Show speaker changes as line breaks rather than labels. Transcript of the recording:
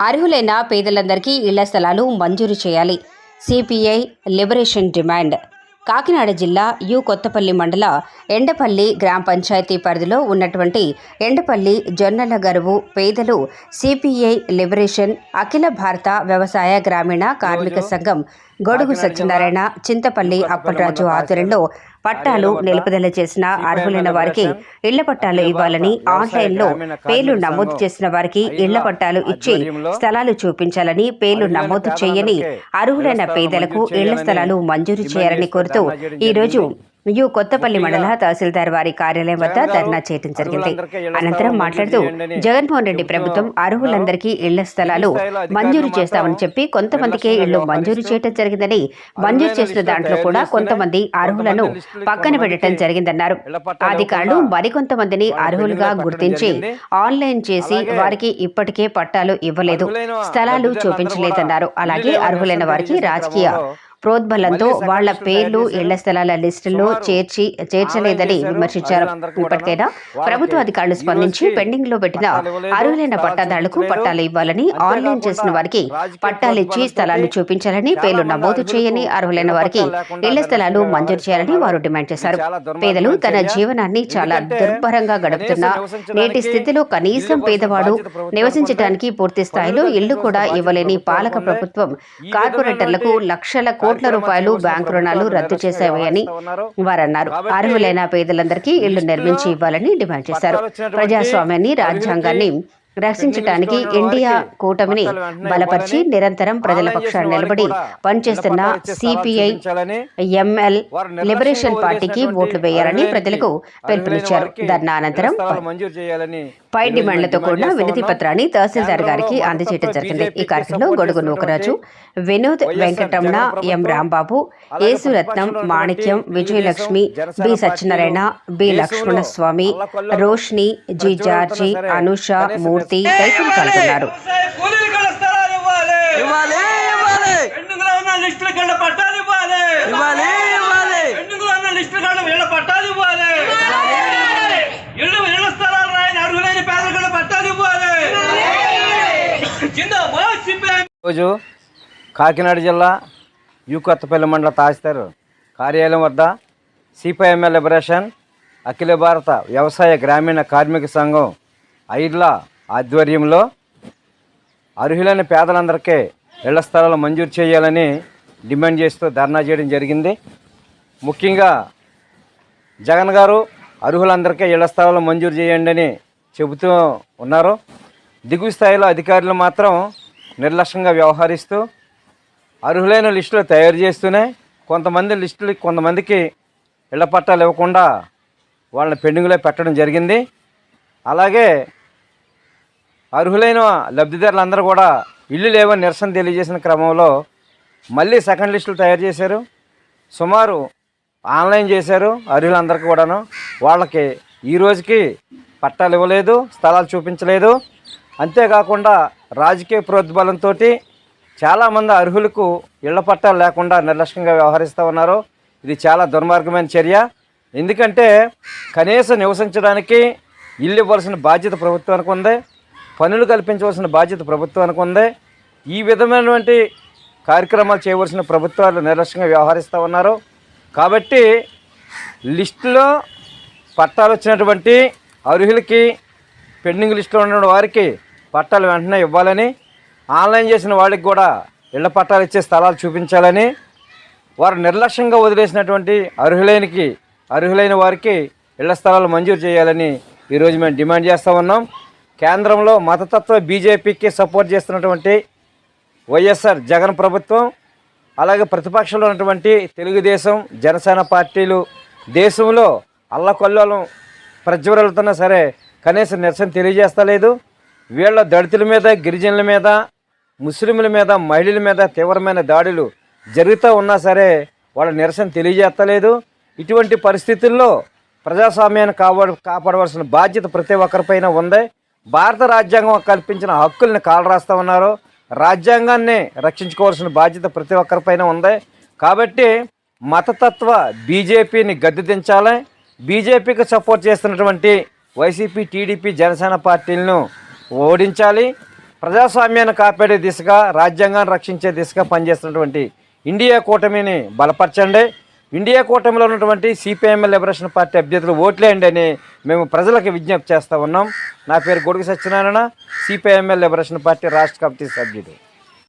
అర్హులైన పేదలందరికీ ఇళ్ళ స్థలాలు మంజూరు చేయాలి. CPI liberation demand. కాకినాడ జిల్లా యు కొత్తపల్లి మండల ఎండపల్లి గ్రామ పంచాయతీ పరిధిలో ఉన్నటువంటి ఎండపల్లి జొన్నల గరువు పేదలు సిపిఐ లిబరేషన్ అఖిల భారత వ్యవసాయ గ్రామీణ కార్మిక సంఘం గొడుగు సత్యనారాయణ చింతపల్లి అప్పలరాజు ఆధ్వర్యంలో పట్టాలు నిలుపుదల చేసిన అర్హులైన వారికి ఇళ్ళ పట్టాలు ఇవ్వాలని ఆన్లైన్లో పేర్లు నమోదు చేసిన వారికి ఇళ్ళ పట్టాలు ఇచ్చి స్థలాలు చూపించాలని పేర్లు నమోదు చేయని అర్హులైన పేదలకు ఇళ్ళ స్థలాలు మంజూరు చేయాలని కోరుతూ ఈ రోజు యు కొత్తపల్లి మండల తహసీల్దార్ వారి కార్యాలయం వద్ద ధర్నా చేయడం జరిగింది. అనంతరం మాట్లాడుతూ జగన్మోహన్ రెడ్డి ప్రభుత్వం అర్హులందరికీ ఇళ్ళ స్థలాలు మంజూరు చేస్తామని చెప్పి కొంతమందికే ఇళ్ళు మంజూరు చేయడం జరిగిందని మంజూరు చేసిన దాంట్లో కూడా కొంతమంది అర్హులను పక్కన పెట్టడం జరిగిందన్నారు. అధికారులు మరికొంతమందిని అర్హులుగా గుర్తించి ఆన్లైన్ చేసి వారికి ఇప్పటికే పట్టాలు ఇవ్వలేదు. స్థలాలు చూపించలేదన్నారు. అలాగే అర్హులైన వారికి రాజకీయ ప్రోద్బలంతో వాళ్ళ పేర్లు ఇళ్ళ స్థలాల లిస్టుల్లో చేర్చి చేర్చలేదని విమర్శించారు. ఇప్పటికైనా ప్రభుత్వ అధికారులు స్పందించి పెండింగ్లో పెట్టిన అర్హులైన పట్టాదారులకు పట్టాలు ఇవ్వాలని ఆన్లైన్ చేసిన వారికి పట్టాలిచ్చి స్థలాలు చూపించాలని పేర్లు నమోదు చేయని అర్హులైన వారికి ఇళ్ళ స్థలాలు మంజూరు చేయాలని వారు డిమాండ్ చేశారు. పేదలు తన జీవనాన్ని చాలా దుర్భరంగా గడుపుతున్న నేటి స్థితిలో కనీసం పేదవాడు నివసించడానికి పూర్తి స్థాయిలో ఇళ్ళు కూడా ఇవ్వలేని పాలక ప్రభుత్వం కార్పొరేటర్లకు లక్షల కోట్ల రూపాయలు బ్యాంకు రుణాలు రద్దు చేశాయని వారన్నారు. అర్హులైన పేదలందరికీ ఇళ్ళు నిర్మించి ఇవ్వాలని డిమాండ్ చేశారు. ప్రజాస్వామ్యాన్ని రాజ్యాంగాన్ని రక్షించడానికి ఇండియా కూటమిని బలపరిచి నిరంతరం ప్రజల పక్షాన నిలబడి పనిచేస్తున్న సిపిఐ ఎంఎల్ లిబరేషన్ పార్టీకి ఓట్లు వేయాలని ప్రజలకు పిలుపునిచ్చారు. ధర్నా అనంతరం
మంజూరు చేయాలని
పై డిమాండ్లతో కూడిన వినతి పత్రాన్ని తహసీల్దార్ గారికి అందజేయడం జరిగింది. ఈ కార్యక్రమంలో Godugu Nookaraju Vinod Venkataramana M Rambabu Yesuratnam Manikyam Vijayalakshmi B Satyanarayana B Lakshmana Swamy Roshni G George Anusha Murthy తదితరులు పాల్గొన్నారు
కూలీలు గల స్థలాలు ఇవ్వాలి
ఇవ్వాలి ఇవ్వాలి
పెండింగ్లో ఉన్న లిస్టుల కింద పట్టాలు ఇవ్వాలి
ఇవ్వాలి ఇవ్వాలి
పెండింగ్లో ఉన్న లిస్టుల కింద వీళ్ళ పట్టాలు ఇవ్వాలి ఇళ్ళు ఇళ్ళ స్థలాలు రాయని అర్హులైన పేదల కింద పట్టాలు ఇవ్వాలి జిందాబాద్ సిపిఐ
రోజు కాకినాడ జిల్లా యు కొత్తపల్లి మండల తహసీల్దార్ కార్యాలయం వద్ద సిపిఐఎంఎల్ లిబరేషన్ అఖిల భారత వ్యవసాయ గ్రామీణ కార్మిక సంఘం ఐర్ల ఆధ్వర్యంలో అర్హులైన పేదలందరికీ ఇళ్ళ స్థలాలు మంజూరు చేయాలని డిమాండ్ చేస్తూ ధర్నా చేయడం జరిగింది. ముఖ్యంగా జగన్ గారు అర్హులందరికీ ఇళ్ళ స్థలాలు మంజూరు చేయండి అని చెబుతూ ఉన్నారు. దిగువ స్థాయిలో అధికారులు మాత్రం నిర్లక్ష్యంగా వ్యవహరిస్తూ అర్హులైన లిస్టులు తయారు చేస్తూనే కొంతమంది లిస్టులు కొంతమందికి ఇళ్ళ పట్టాలు ఇవ్వకుండా వాళ్ళని పెండింగ్లో పెట్టడం జరిగింది. అలాగే అర్హులైన లబ్ధిదారులందరూ కూడా ఇల్లు లేవని నిరసన తెలియజేసిన క్రమంలో మళ్ళీ సెకండ్ లిస్టులు తయారు చేశారు. సుమారు ఆన్లైన్ చేశారు అర్హులందరికీ కూడాను. వాళ్ళకి ఈ రోజుకి పట్టాలు ఇవ్వలేదు స్థలాలు చూపించలేదు. అంతేకాకుండా రాజకీయ ప్రోద్బలంతో చాలామంది అర్హులకు ఇళ్ళ పట్టాలు లేకుండా నిర్లక్ష్యంగా వ్యవహరిస్తూ ఉన్నారు. ఇది చాలా దుర్మార్గమైన చర్య. ఎందుకంటే కనీసం నివసించడానికి ఇల్లు ఇవ్వాల్సిన బాధ్యత ప్రభుత్వానికి ఉంది. పనులు కల్పించవలసిన బాధ్యత ప్రభుత్వానికి ఉంది. ఈ విధమైనటువంటి కార్యక్రమాలు చేయవలసిన ప్రభుత్వాలు నిర్లక్ష్యంగా వ్యవహరిస్తూ ఉన్నారు. కాబట్టి లిస్టులో పట్టాలు వచ్చినటువంటి అర్హులకి పెండింగ్ లిస్టులో ఉన్న వారికి పట్టాలు వెంటనే ఇవ్వాలని ఆన్లైన్ చేసిన వాళ్ళకి కూడా ఇళ్ళ పట్టాలు ఇచ్చే స్థలాలు చూపించాలని వారు నిర్లక్ష్యంగా వదిలేసినటువంటి అర్హులైనకి అర్హులైన వారికి ఇళ్ళ స్థలాలు మంజూరు చేయాలని ఈరోజు మేము డిమాండ్ చేస్తూ ఉన్నాం. కేంద్రంలో మతతత్వ బీజేపీకి సపోర్ట్ చేస్తున్నటువంటి వైఎస్ఆర్ జగన్ ప్రభుత్వం అలాగే ప్రతిపక్షంలో ఉన్నటువంటి తెలుగుదేశం జనసేన పార్టీలు దేశంలో అల్లకొల్లోలం ప్రజ్వరలుతున్నా సరే కనీసం నిరసన తెలియజేస్తలేదు వీళ్ళ దళితుల మీద గిరిజనుల మీద ముస్లింల మీద మహిళల మీద తీవ్రమైన దాడులు జరుగుతూ ఉన్నా సరే వాళ్ళ నిరసన తెలియజేస్తలేదు ఇటువంటి పరిస్థితుల్లో ప్రజాస్వామ్యాన్ని కాపాడు కాపాడవలసిన బాధ్యత ప్రతి ఒక్కరిపైన ఉంది. భారత రాజ్యాంగం కల్పించిన హక్కుల్ని కాలరాస్తూ ఉన్నారు. రాజ్యాంగాన్ని రక్షించుకోవాల్సిన బాధ్యత ప్రతి ఒక్కరిపైన ఉంది. కాబట్టి మతతత్వ బీజేపీని గద్దెదించాలి. బీజేపీకి సపోర్ట్ చేస్తున్నటువంటి వైసీపీ టీడీపీ జనసేన పార్టీలను ఓడించాలి. ప్రజాస్వామ్యాన్ని కాపాడే దిశగా రాజ్యాంగాన్ని రక్షించే దిశగా పనిచేస్తున్నటువంటి ఇండియా కూటమిని బలపరచండి. ఇండియా కూటమిలో ఉన్నటువంటి సిపిఐఎంఎల్ లిబరేషన్ పార్టీ అభ్యర్థులు ఓట్లేయండి అని మేము ప్రజలకు విజ్ఞప్తి చేస్తూ ఉన్నాం. నా పేరు Godugu Satyanarayana CPIML liberation party రాష్ట్ర కమిటీ సభ్యుడు.